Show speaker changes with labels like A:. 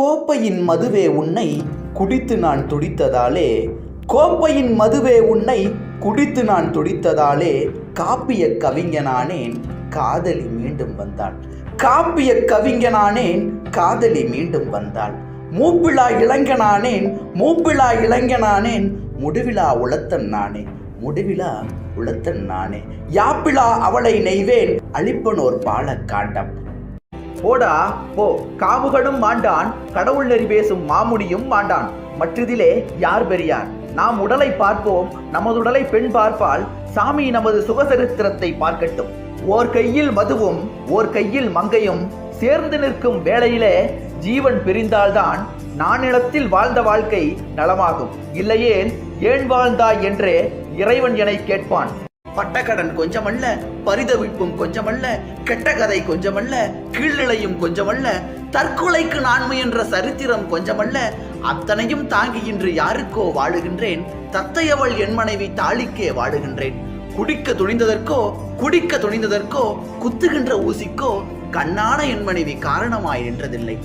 A: கோப்பையின் மதுவே உன்னை குடித்து நான் துடித்ததாலே கோப்பையின் மதுவே உன்னை குடித்து நான் துடித்ததாலே காப்பிய கவிஞனானேன் காதலி மீண்டும் வந்தாள். காப்பிய கவிஞனானேன் காதலி மீண்டும் வந்தாள். மூப்பிழா இளைஞனானேன் மூப்பிழா இளைஞனானேன் முடிவிழா உளத்தன் நானே முடிவிழா உளத்தன் நானே. யாப்பிழா அவளை நெய்வேன் அழிப்பனோர் பாலக்காண்டம்
B: போடா போ. காவுகளும் மாண்டான் கடவுள் நெறி பேசும் மாமுனியும் மாண்டான். மற்றதிலே யார் பெரியார்? நாம் உடலை பார்ப்போம் நமது உடலை பெண் பார்ப்பால் சாமி நமது சுகசரித்திரத்தை பார்க்கட்டும். ஓர் கையில் மதுவும் ஓர் கையில் மங்கையும் சேர்ந்து நிற்கும் வேளையிலே ஜீவன் பிரிந்தால்தான் நானிலத்தில் வாழ்ந்த வாழ்க்கை நலமாகும். இல்லையேல் ஏன் வாழ்ந்தாய் என்றே இறைவன் என கேட்பான்.
A: பட்டக்கடன் கொஞ்சமல்ல பரிதவிப்பும் கொஞ்சமல்ல கெட்ட கதை கொஞ்சமல்ல கீழ்நிலையும் கொஞ்சமல்ல தற்கொலைக்கு நான் முயன்ற சரித்திரம் கொஞ்சமல்ல அத்தனையும் தாங்கி இன்று யாருக்கோ வாழுகின்றேன் தத்தையவள் என் மனைவி தாளிக்கே வாழுகின்றேன். குடிக்க துணிந்ததற்கோ குடிக்க துணிந்ததற்கோ குத்துகின்ற ஊசிக்கோ கண்ணான என் மனைவி காரணமாய் நின்றதில்லை.